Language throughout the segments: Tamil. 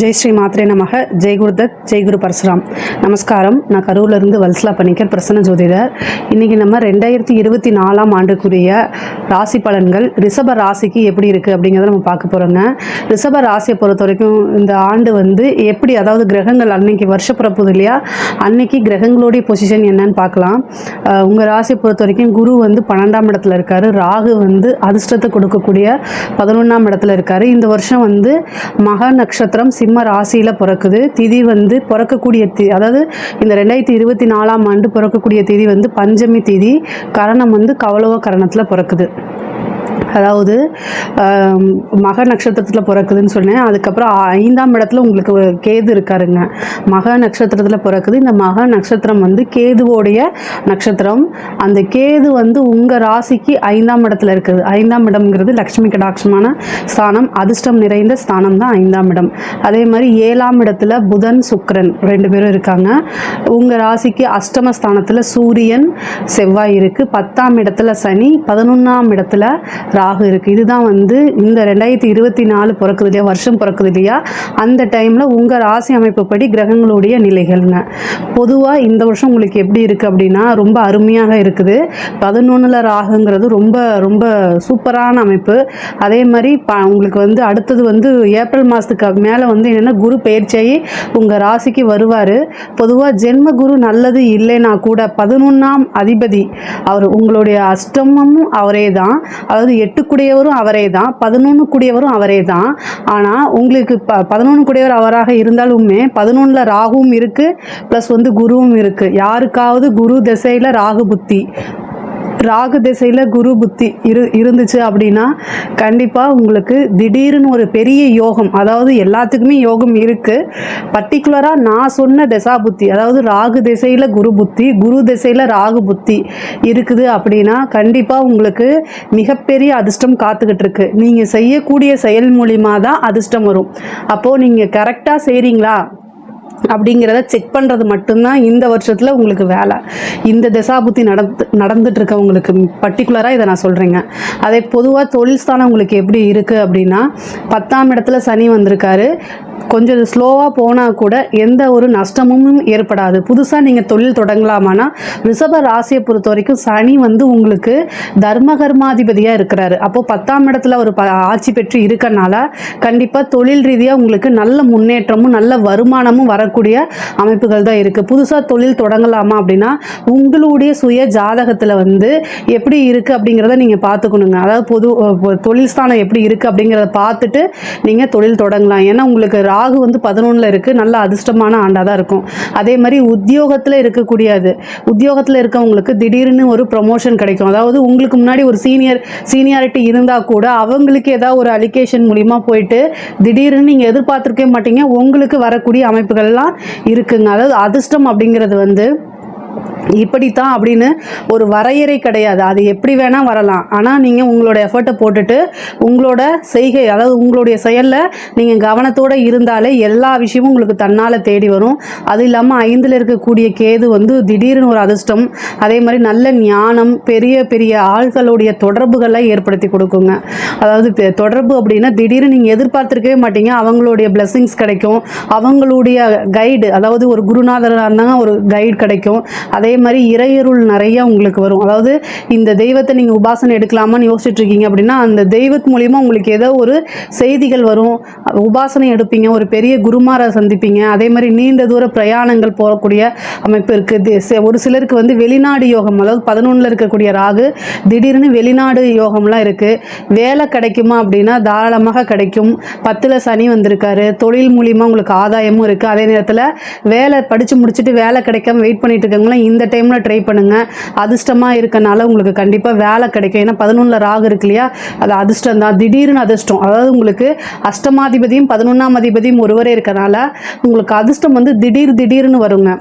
ஜெய் ஸ்ரீ மாத்ரே நமக. ஜெய் குருதத் ஜெய் குரு பரசுராம். நமஸ்காரம். நான் கரூர்லேருந்து வல்சலா பண்ணிக்கர் பிரசன்ன ஜோதிடர். இன்றைக்கி நம்ம ரெண்டாயிரத்தி இருபத்தி நாலாம் ஆண்டுக்குரிய ராசி பலன்கள் ரிஷப ராசிக்கு எப்படி இருக்குது அப்படிங்கிறத நம்ம பார்க்க போகிறோங்க ரிஷப ராசியை பொறுத்த வரைக்கும் இந்த ஆண்டு வந்து எப்படி அதாவது கிரகங்கள் அன்னைக்கு வருஷப்பிறப்புது இல்லையா? அன்னைக்கு கிரகங்களுடைய பொசிஷன் என்னன்னு பார்க்கலாம். உங்கள் ராசியை பொறுத்த வரைக்கும் குரு வந்து பன்னெண்டாம் இடத்துல இருக்கார். ராகு வந்து அதிர்ஷ்டத்தை கொடுக்கக்கூடிய பதினொன்றாம் இடத்துல இருக்கார். இந்த வருஷம் வந்து மகா நட்சத்திரம் சிம்ம ராசியில் பிறக்குது. திதி வந்து பிறக்கக்கூடிய தி அதாவது இந்த ரெண்டாயிரத்தி இருபத்தி நாலாம் ஆண்டு பிறக்கக்கூடிய திதி வந்து பஞ்சமி திதி. கரணம் வந்து கவலவ கரணத்தில் பிறக்குது. அதாவது மக நட்சத்திரத்தில் பிறக்குதுன்னு சொன்னேன். அதுக்கப்புறம் ஐந்தாம் இடத்துல உங்களுக்கு கேது இருக்காருங்க. மக நட்சத்திரத்தில் பிறக்குது. இந்த மக நட்சத்திரம் வந்து கேதுவோடைய நட்சத்திரம். அந்த கேது வந்து உங்கள் ராசிக்கு ஐந்தாம் இடத்துல இருக்குது. ஐந்தாம் இடம்ங்கிறது லக்ஷ்மி கடாட்சமான ஸ்தானம். அதிர்ஷ்டம் நிறைந்த ஸ்தானம் தான் ஐந்தாம் இடம். அதே மாதிரி ஏழாம் இடத்துல புதன் சுக்கரன் ரெண்டு பேரும் இருக்காங்க. உங்கள் ராசிக்கு அஷ்டம ஸ்தானத்தில் சூரியன் செவ்வாய் இருக்குது பத்தாம் இடத்துல சனி பதினொன்றாம் இடத்துல ஆக இருக்குது இதுதான் வந்து இந்த ரெண்டாயிரத்தி இருபத்தி நாலு பிறக்குது இல்லையா வருஷம் பிறக்குது இல்லையா அந்த டைமில் உங்கள் ராசி அமைப்புப்படி கிரகங்களுடைய நிலைகள்னு பொதுவாக இந்த வருஷம் உங்களுக்கு எப்படி இருக்குது அப்படின்னா ரொம்ப அருமையாக இருக்குது. பதினொன்றில் ராகுங்கிறது ரொம்ப ரொம்ப சூப்பரான அமைப்பு. அதே மாதிரி ப உங்களுக்கு வந்து அடுத்தது வந்து ஏப்ரல் மாதத்துக்கு மேலே வந்து என்னென்னா குரு பயிற்சியாகி உங்கள் ராசிக்கு வருவார். பொதுவாக ஜென்ம குரு நல்லது இல்லைன்னா கூட பதினொன்றாம் அதிபதி அவர் உங்களுடைய அஷ்டமமும் அவரே தான் அதாவது எட்டு எட்டுக்குடையவரும் அவரே தான் பதினொன்று கூடியவரும் அவரே தான். ஆனால் உங்களுக்கு ப பதினொன்று கூடியவர் அவராக இருந்தாலுமே பதினொன்றில் ராகுவும் இருக்குது ப்ளஸ் வந்து குருவும் இருக்குது யாருக்காவது குரு திசையில் ராகு புத்தி. ராகு திசையில் குரு புத்தி இரு இருந்துச்சு அப்படின்னா கண்டிப்பாக உங்களுக்கு திடீர்னு ஒரு பெரிய யோகம் அதாவது எல்லாத்துக்குமே யோகம் இருக்குது பர்டிகுலராக நான் சொன்ன திசா புத்தி அதாவது ராகு திசையில் குரு புத்தி குரு திசையில் ராகு புத்தி இருக்குது அப்படின்னா கண்டிப்பாக உங்களுக்கு மிகப்பெரிய அதிர்ஷ்டம் காத்துக்கிட்டு இருக்கு. நீங்கள் செய்யக்கூடிய செயல் மூலிமா தான் அதிர்ஷ்டம் வரும். அப்போது நீங்கள் கரெக்டாக செய்கிறீங்களா அப்படிங்கிறத செக் பண்ணுறது மட்டும்தான் இந்த வருஷத்தில் உங்களுக்கு வேலை. இந்த தசாபுத்தி நடந்து நடந்துட்டு இருக்கவங்களுக்கு பர்டிகுலராக இதை நான் சொல்கிறேங்க அதே பொதுவாக தொழில் ஸ்தானம் உங்களுக்கு எப்படி இருக்குது அப்படின்னா பத்தாம் இடத்துல சனி வந்திருக்காரு. கொஞ்சம் ஸ்லோவாக போனால் கூட எந்த ஒரு நஷ்டமும் ஏற்படாது. புதுசாக நீங்கள் தொழில் தொடங்கலாமானா ரிஷப ராசியை பொறுத்த வரைக்கும் சனி வந்து உங்களுக்கு தர்ம கர்மாதிபதியாக இருக்கிறாரு. அப்போது பத்தாம் இடத்துல ஒரு ப ஆட்சி பெற்று இருக்கனால கண்டிப்பாக தொழில் ரீதியாக உங்களுக்கு நல்ல முன்னேற்றமும் நல்ல வருமானமும் வர வரக்கூடிய அமைப்புகள் தான் இருக்குது புதுசாக தொழில் தொடங்கலாமா அப்படின்னா உங்களுடைய சுய ஜாதகத்தில் வந்து எப்படி இருக்குது அப்படிங்கிறத நீங்கள் பார்த்துக்கணுங்க. அதாவது பொது தொழில் ஸ்தானம் எப்படி இருக்குது அப்படிங்கிறத பார்த்துட்டு நீங்கள் தொழில் தொடங்கலாம். ஏன்னா உங்களுக்கு ராகு வந்து பதினொன்றில் இருக்குது நல்ல அதிர்ஷ்டமான ஆண்டாக தான் இருக்கும். அதே மாதிரி உத்தியோகத்தில் இருக்கக்கூடியது உத்தியோகத்தில் இருக்கவங்களுக்கு திடீர்னு ஒரு ப்ரொமோஷன் கிடைக்கும். அதாவது உங்களுக்கு முன்னாடி ஒரு சீனியர் சீனியாரிட்டி இருந்தால் கூட அவங்களுக்கு ஏதாவது ஒரு அலிகேஷன் மூலிமா போயிட்டு திடீர்னு நீங்கள் எதிர்பார்த்துருக்கவே மாட்டீங்க. உங்களுக்கு வரக்கூடிய அமைப்புகள் எல்லாம் இருக்குங்க. அதாவது அதிர்ஷ்டம் அப்படிங்கிறது வந்து இப்படித்தான் அப்படின்னு ஒரு வரையறை கிடையாது. அது எப்படி வேணால் வரலாம். ஆனால் நீங்கள் உங்களோட எஃபர்ட்டை போட்டுட்டு உங்களோட செய்கை அதாவது உங்களுடைய செயலில் நீங்கள் கவனத்தோடு இருந்தாலே எல்லா விஷயமும் உங்களுக்கு தன்னால் தேடி வரும். அது இல்லாமல் ஐந்தில் இருக்கக்கூடிய கேது வந்து திடீர்னு ஒரு அதிர்ஷ்டம் அதே மாதிரி நல்ல ஞானம் பெரிய பெரிய ஆள்களுடைய தொடர்புகளை ஏற்படுத்தி கொடுக்குங்க. அதாவது தொடர்பு அப்படின்னா திடீர்னு நீங்கள் எதிர்பார்த்துருக்கவே மாட்டீங்க. அவங்களுடைய பிளெஸ்ஸிங்ஸ் கிடைக்கும். அவங்களுடைய கைடு அதாவது ஒரு குருநாதராக இருந்தாங்க ஒரு கைடு கிடைக்கும். அதே மாதிரி இறையருள் நிறைய உங்களுக்கு வரும். அதாவது இந்த தெய்வத்தை நீங்கள் உபாசனை எடுக்கலாமான்னு யோசிச்சுட்டு இருக்கீங்க அப்படின்னா அந்த தெய்வத்து மூலியமாக உங்களுக்கு ஏதோ ஒரு செய்திகள் வரும். உபாசனை எடுப்பீங்க ஒரு பெரிய குருமாரை சந்திப்பீங்க. அதே மாதிரி நீண்ட தூர பிரயாணங்கள் போகக்கூடிய அமைப்பு இருக்குது ஒரு சிலருக்கு வந்து வெளிநாடு யோகம் அதாவது பதினொன்றில் இருக்கக்கூடிய ராகு திடீர்னு வெளிநாடு யோகம்லாம் இருக்குது வேலை கிடைக்குமா அப்படின்னா தாராளமாக கிடைக்கும். பத்தில் சனி வந்திருக்காரு. தொழில் மூலிமா உங்களுக்கு ஆதாயமும் இருக்குது அதே நேரத்தில் வேலை படித்து முடிச்சுட்டு வேலை கிடைக்காம வெயிட் பண்ணிட்டு இருக்கவங்களாம் இந்த டைமில் ட்ரை பண்ணுங்கள் அதிர்ஷ்டமாக இருக்கனால உங்களுக்கு கண்டிப்பாக வேலை கிடைக்கும். ஏன்னா பதினொன்றில் ராகு இருக்கு இல்லையா? அது அதிர்ஷ்டம் தான். திடீர்னு அதிர்ஷ்டம். அதாவது உங்களுக்கு அஷ்டமாதிபதியும் பதினொன்றாம் அதிபதியும் ஒருவரே இருக்கனால உங்களுக்கு அதிர்ஷ்டம் வந்து திடீர் திடீர்னு வருங்க.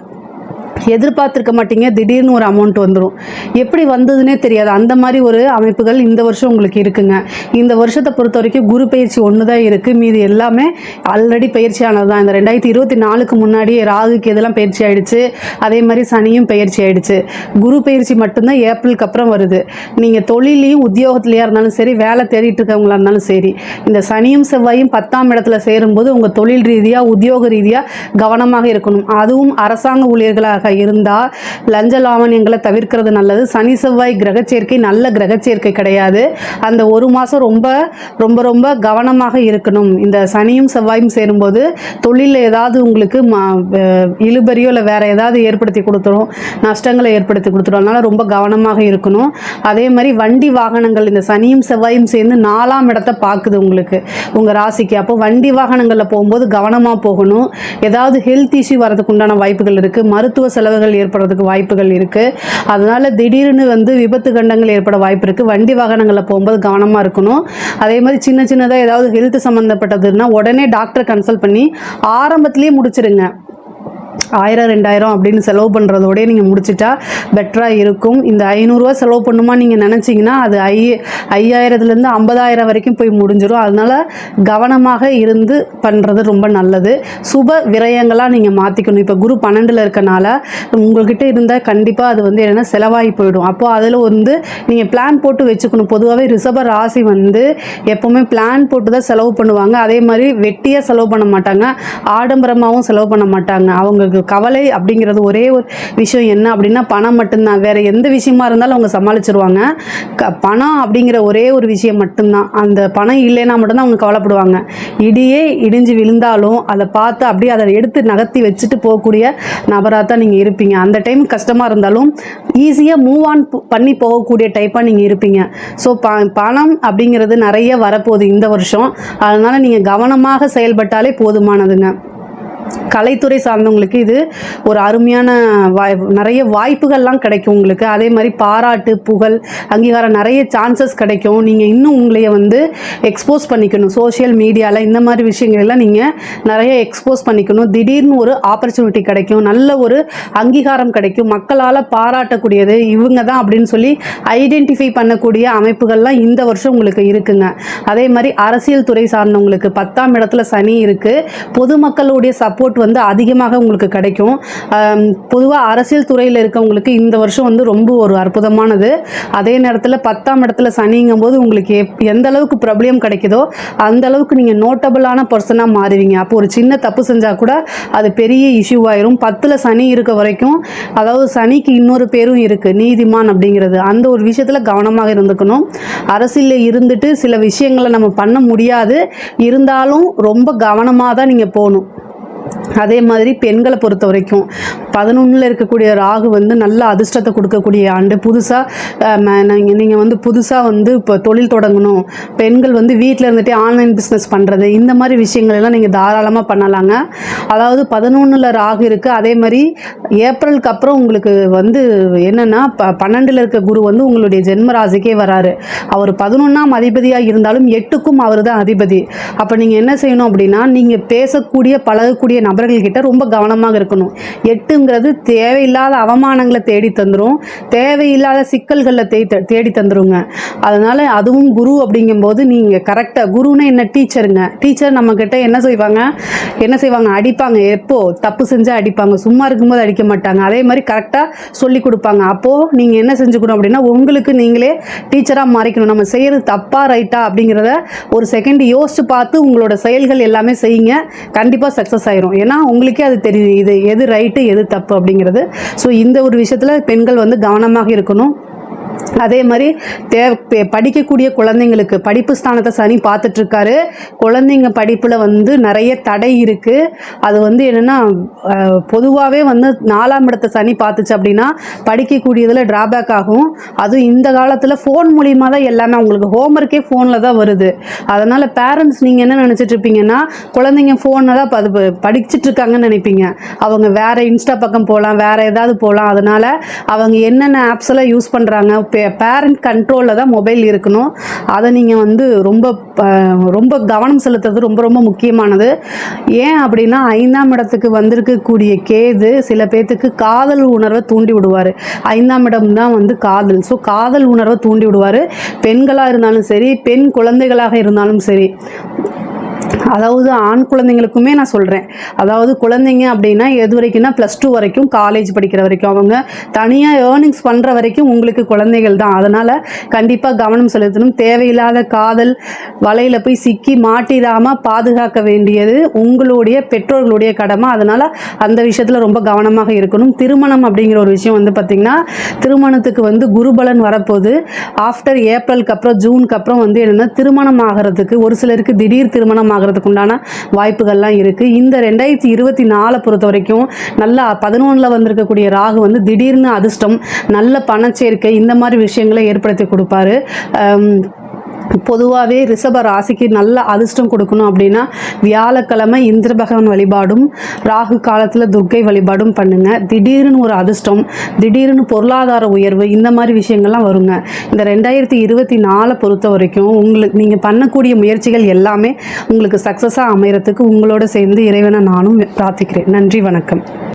எதிர்பார்த்துருக்க மாட்டீங்க. திடீர்னு ஒரு அமௌண்ட் வந்துடும் எப்படி வந்ததுன்னே தெரியாது. அந்த மாதிரி ஒரு அமைப்புகள் இந்த வருஷம் உங்களுக்கு இருக்குங்க. இந்த வருஷத்தை பொறுத்த வரைக்கும் குரு பயிற்சி ஒன்று தான் இருக்குது மீதி எல்லாமே ஆல்ரெடி பயிற்சியானது தான் இந்த ரெண்டாயிரத்தி இருபத்தி நாலுக்கு முன்னாடி ராகுக்கு இதெல்லாம் பயிற்சி ஆகிடுச்சு அதே மாதிரி சனியும் பயிற்சி ஆகிடுச்சு குரு பயிற்சி மட்டும்தான் ஏப்ரலுக்கு அப்புறம் வருது. நீங்கள் தொழிலையும் உத்தியோகத்துலையாக இருந்தாலும் சரி வேலை தேடிட்டு இருக்கவங்களா இருந்தாலும் சரி இந்த சனியும் செவ்வாயும் பத்தாம் இடத்துல சேரும்போது உங்கள் தொழில் ரீதியாக உத்தியோக ரீதியாக கவனமாக இருக்கணும். அதுவும் அரசாங்க ஊழியர்களாக இருந்தால் லஞ்ச லாவணியங்களை தவிர்க்கிறது நல்லது. சனி செவ்வாய் கிரக சேர்க்கை நல்ல கிரக சேர்க்கை கிடையாது. அந்த ஒரு மாதம் ரொம்ப ரொம்ப ரொம்ப கவனமாக இருக்கணும். இந்த சனியும் செவ்வாயும் சேரும்போது தொழிலில் ஏதாவது உங்களுக்கு இழுபறியோ இல்லை வேறு ஏதாவது ஏற்படுத்தி கொடுத்துரும். நஷ்டங்களை ஏற்படுத்தி கொடுத்துரும். அதனால் ரொம்ப கவனமாக இருக்கணும். அதே மாதிரி வண்டி வாகனங்கள் இந்த சனியும் செவ்வாயும் சேர்ந்து நாலாம் இடத்த பார்க்குது உங்களுக்கு உங்கள் ராசிக்கு. அப்போ வண்டி வாகனங்களில் போகும்போது கவனமாக போகணும். ஏதாவது ஹெல்த் இஷ்யூ வரதுக்கு உண்டான வாய்ப்புகள் இருக்குது மருத்துவ செலவுகள் ஏற்படுறதுக்கு வாய்ப்புகள் இருக்குது அதனால் திடீர்னு வந்து விபத்து கண்டங்கள் ஏற்பட வாய்ப்பு இருக்குது வண்டி வாகனங்களில் போகும்போது கவனமாக இருக்கணும். அதே மாதிரி சின்ன சின்னதாக ஏதாவது ஹெல்த் சம்மந்தப்பட்டதுன்னா உடனே டாக்டரை கன்சல்ட் பண்ணி ஆரம்பத்துலேயே முடிச்சிருங்க. ஆயிரம் ரெண்டாயிரம் அப்படின்னு செலவு பண்ணுறதோடய நீங்கள் முடிச்சிட்டா பெட்டராக இருக்கும். இந்த ஐநூறுரூவா செலவு பண்ணுமா நீங்கள் நினச்சிங்கன்னா அது ஐ ஐயாயிரத்துலேருந்து ஐம்பதாயிரம் வரைக்கும் போய் முடிஞ்சிடும். அதனால கவனமாக இருந்து பண்ணுறது ரொம்ப நல்லது. சுப விரயங்களாக நீங்கள் மாற்றிக்கணும் இப்போ குரு பன்னெண்டில் இருக்கனால உங்கள்கிட்ட இருந்தால் கண்டிப்பாக அது வந்து என்னென்னா செலவாகி போயிடும். அப்போது அதில் வந்து நீங்கள் பிளான் போட்டு வச்சுக்கணும். பொதுவாகவே ரிசர்வ ராசி வந்து எப்போவுமே பிளான் போட்டு தான் செலவு பண்ணுவாங்க. அதே மாதிரி வெட்டியாக செலவு பண்ண மாட்டாங்க. ஆடம்பரமாகவும் செலவு பண்ண மாட்டாங்க. அவங்க அவங்களுக்கு கவலை அப்படிங்கிறது ஒரே ஒரு விஷயம் என்ன அப்படின்னா பணம் மட்டும்தான். வேற எந்த விஷயமா இருந்தாலும் அவங்க சமாளிச்சிருவாங்க. க பணம் அப்படிங்கிற ஒரே ஒரு விஷயம் மட்டும்தான். அந்த பணம் இல்லைன்னா மட்டும்தான் அவங்க கவலைப்படுவாங்க. இடியே இடிஞ்சு விழுந்தாலும் அதை பார்த்து அப்படியே அதை எடுத்து நகர்த்தி வச்சுட்டு போகக்கூடிய நபராக தான் நீங்கள் இருப்பீங்க. அந்த டைம் கஷ்டமாக இருந்தாலும் ஈஸியாக மூவ் ஆன் பண்ணி போகக்கூடிய டைப்பாக நீங்கள் இருப்பீங்க. ஸோ ப பணம் அப்படிங்கிறது நிறைய வரப்போகுது இந்த வருஷம். அதனால் நீங்கள் கவனமாக செயல்பட்டாலே போதுமானதுங்க. கலைத்துறை சார்ந்தவங்களுக்கு இது ஒரு அருமையான வாய் நிறைய வாய்ப்புகள்லாம் கிடைக்கும் உங்களுக்கு. அதே மாதிரி பாராட்டு புகழ் அங்கீகாரம் நிறைய சான்சஸ் கிடைக்கும். நீங்கள் இன்னும் உங்களைய வந்து எக்ஸ்போஸ் பண்ணிக்கணும். சோஷியல் மீடியாவில் இந்த மாதிரி விஷயங்களெல்லாம் நீங்கள் நிறைய எக்ஸ்போஸ் பண்ணிக்கணும். திடீர்னு ஒரு ஆப்பர்ச்சுனிட்டி கிடைக்கும். நல்ல ஒரு அங்கீகாரம் கிடைக்கும். மக்களால் பாராட்டக்கூடியது இவங்க தான் அப்படின்னு சொல்லி ஐடென்டிஃபை பண்ணக்கூடிய அமைப்புகள்லாம் இந்த வருஷம் உங்களுக்கு இருக்குங்க. அதே மாதிரி அரசியல் துறை சார்ந்தவங்களுக்கு பத்தாம் இடத்துல சனி இருக்குது பொதுமக்களுடைய சப்போர்ட் வந்து அதிகமாக உங்களுக்கு கிடைக்கும். பொதுவாக அரசியல் துறையில் இருக்கவங்களுக்கு இந்த வருஷம் வந்து ரொம்ப ஒரு அற்புதமானது. அதே நேரத்தில் பத்தாம் இடத்துல சனிங்கும் போது உங்களுக்கு எப்- எந்த அளவுக்கு பிரபலியம் கிடைக்குதோ அந்த அளவுக்கு நீங்கள் நோட்டபுளான பர்சனாக மாறுவீங்க. அப்போ ஒரு சின்ன தப்பு செஞ்சால் கூட அது பெரிய இஷ்யூவாயிரும் பத்தில் சனி இருக்க வரைக்கும் அதாவது சனிக்கு இன்னொரு பேரும் இருக்குது நீதிமான் அப்படிங்கிறது. அந்த ஒரு விஷயத்தில் கவனமாக இருந்துக்கணும். அரசியலில் இருந்துட்டு சில விஷயங்களை நம்ம பண்ண முடியாது. இருந்தாலும் ரொம்ப கவனமாக தான் நீங்கள் போகணும். அதே மாதிரி பெண்களை பொறுத்த வரைக்கும் பதினொன்றில் இருக்கக்கூடிய ராகு வந்து நல்ல அதிர்ஷ்டத்தை கொடுக்கக்கூடிய ஆண்டு. புதுசாக நீங்கள் நீங்கள் வந்து புதுசாக வந்து இப்போ தொழில் தொடங்கணும். பெண்கள் வந்து வீட்டில் இருந்துகிட்டே ஆன்லைன் பிஸ்னஸ் பண்ணுறது இந்த மாதிரி விஷயங்கள் எல்லாம் நீங்கள் தாராளமாக பண்ணலாங்க. அதாவது பதினொன்றில் ராகு இருக்குது அதே மாதிரி ஏப்ரலுக்கு அப்புறம் உங்களுக்கு வந்து என்னென்னா ப பன்னெண்டில் இருக்க குரு வந்து உங்களுடைய ஜென்ம ராசிக்கே வராரு. அவர் பதினொன்றாம் அதிபதியாக இருந்தாலும் எட்டுக்கும் அவர் தான் அதிபதி. அப்போ நீங்கள் என்ன செய்யணும் அப்படின்னா நீங்கள் பேசக்கூடிய பழகக்கூடிய நபர்கள்கிட்ட ரொம்ப கவனமாக இருக்கணும். எட்டு அப்படிங்கிறது தேவையில்லாத அவமானங்களை தேடி தந்துடும் தேவையில்லாத சிக்கல்களில் தே தேடி தந்துருங்க. அதனால் அதுவும் குரு அப்படிங்கும்போது நீங்கள் கரெக்டாக குருன்னு என்ன? டீச்சருங்க டீச்சர் நம்மக்கிட்ட என்ன செய்வாங்க? என்ன செய்வாங்க? அடிப்பாங்க. எப்போது தப்பு செஞ்சால் அடிப்பாங்க. சும்மா இருக்கும்போது அடிக்க மாட்டாங்க. அதே மாதிரி கரெக்டாக சொல்லி கொடுப்பாங்க. அப்போது நீங்கள் என்ன செஞ்சுக்கணும் அப்படின்னா உங்களுக்கு நீங்களே டீச்சராக மாறிக்கணும். நம்ம செய்கிறது தப்பாக ரைட்டா அப்படிங்கிறத ஒரு செகண்ட் யோசிச்சு பார்த்து உங்களோட செயல்கள் எல்லாமே செய்யுங்க. கண்டிப்பாக சக்ஸஸ் ஆயிரும். ஏன்னா உங்களுக்கே அது தெரியுது இது எது ரைட்டு எது தப்பு அப்படிங்கிறது. ஸோ இந்த ஒரு விஷயத்தில் பெண்கள் வந்து கவனமாக இருக்கணும். அதே மாதிரி தே படிக்கக்கூடிய குழந்தைங்களுக்கு படிப்பு ஸ்தானத்தை சனி பார்த்துட்ருக்காரு. குழந்தைங்க படிப்பில் வந்து நிறைய தடை இருக்குது அது வந்து என்னென்னா பொதுவாகவே வந்து நாலாம் இடத்தை சனி பார்த்துச்சு அப்படின்னா படிக்கக்கூடியதில் ட்ராபேக் ஆகும். அதுவும் இந்த காலத்தில் ஃபோன் மூலியமாக தான் எல்லாமே அவங்களுக்கு ஹோம்ஒர்க்கே ஃபோனில் தான் வருது. அதனால் பேரண்ட்ஸ் நீங்கள் என்ன நினச்சிட்ருப்பீங்கன்னா குழந்தைங்க ஃபோனில் தான் அது படிச்சுட்ருக்காங்கன்னு நினைப்பீங்க. அவங்க வேறு இன்ஸ்டா பக்கம் போகலாம் வேறு ஏதாவது போகலாம் அதனால் அவங்க என்னென்ன ஆப்ஸ் எல்லாம் யூஸ் பண்ணுறாங்க பேரண்ட் கண்ட்ரோலில் தான் மொபைல் இருக்கணும். அதை நீங்கள் வந்து ரொம்ப ரொம்ப கவனம் செலுத்துறது ரொம்ப ரொம்ப முக்கியமானது. ஏன் அப்படின்னா ஐந்தாம் இடத்துக்கு வந்திருக்கக்கூடிய கேது சில பேர்த்துக்கு காதல் உணர்வை தூண்டி விடுவார். ஐந்தாம் இடம் தான் வந்து காதல். ஸோ காதல் உணர்வை தூண்டி விடுவார். பெண்களாக இருந்தாலும் சரி பெண் குழந்தைகளாக இருந்தாலும் சரி. அதாவது ஆண் குழந்தைங்களுக்குமே நான் சொல்கிறேன் அதாவது குழந்தைங்க அப்படின்னா எது வரைக்கும்னா ப்ளஸ் டூ வரைக்கும் காலேஜ் படிக்கிற வரைக்கும் அவங்க தனியாக ஏர்னிங்ஸ் பண்ணுற வரைக்கும் உங்களுக்கு குழந்தைகள் தான். அதனால் கண்டிப்பாக கவனம் செலுத்தணும். தேவையில்லாத காதல் வலையில் போய் சிக்கி மாட்டிடாமல் பாதுகாக்க வேண்டியது உங்களுடைய பெற்றோர்களுடைய கடமை. அதனால் அந்த விஷயத்தில் ரொம்ப கவனமாக இருக்கணும். திருமணம் அப்படிங்கிற ஒரு விஷயம் வந்து பார்த்திங்கன்னா திருமணத்துக்கு வந்து குருபலன் வரப்போது ஆஃப்டர் ஏப்ரலுக்கு அப்புறம் ஜூனுக்கு அப்புறம் வந்து என்னென்னா திருமணம் ஆகிறதுக்கு ஒரு சிலருக்கு திடீர் திருமணம் ஆகிறதுக்கு உண்டான வாய்ப்புகள்லாம் இருக்குது இந்த ரெண்டாயிரத்தி இருபத்தி நாலை பொறுத்த வரைக்கும் நல்லா பதினொன்றில் வந்திருக்கக்கூடிய ராகு வந்து திடீர்னு அதிர்ஷ்டம் நல்ல பணச்சேர்க்கை இந்த மாதிரி விஷயங்களை ஏற்படுத்தி கொடுப்பாரு. பொதுவாகவே ரிஷப ராசிக்கு நல்ல அதிர்ஷ்டம் கொடுக்கணும் அப்படின்னா வியாழக்கிழமை இந்திர பகவான் வழிபாடும் ராகு காலத்தில் துர்க்கை வழிபாடும் பண்ணுங்க. திடீர்னு ஒரு அதிர்ஷ்டம் திடீர்னு பொருளாதார உயர்வு இந்த மாதிரி விஷயங்கள்லாம் வருங்க. இந்த ரெண்டாயிரத்தி இருபத்தி நாலை பொறுத்த வரைக்கும் உங்களுக்கு நீங்கள் பண்ணக்கூடிய முயற்சிகள் எல்லாமே உங்களுக்கு சக்ஸஸாக அமைகிறதுக்கு உங்களோட சேர்ந்து இறைவனை நானும் பிரார்த்திக்கிறேன். நன்றி வணக்கம்.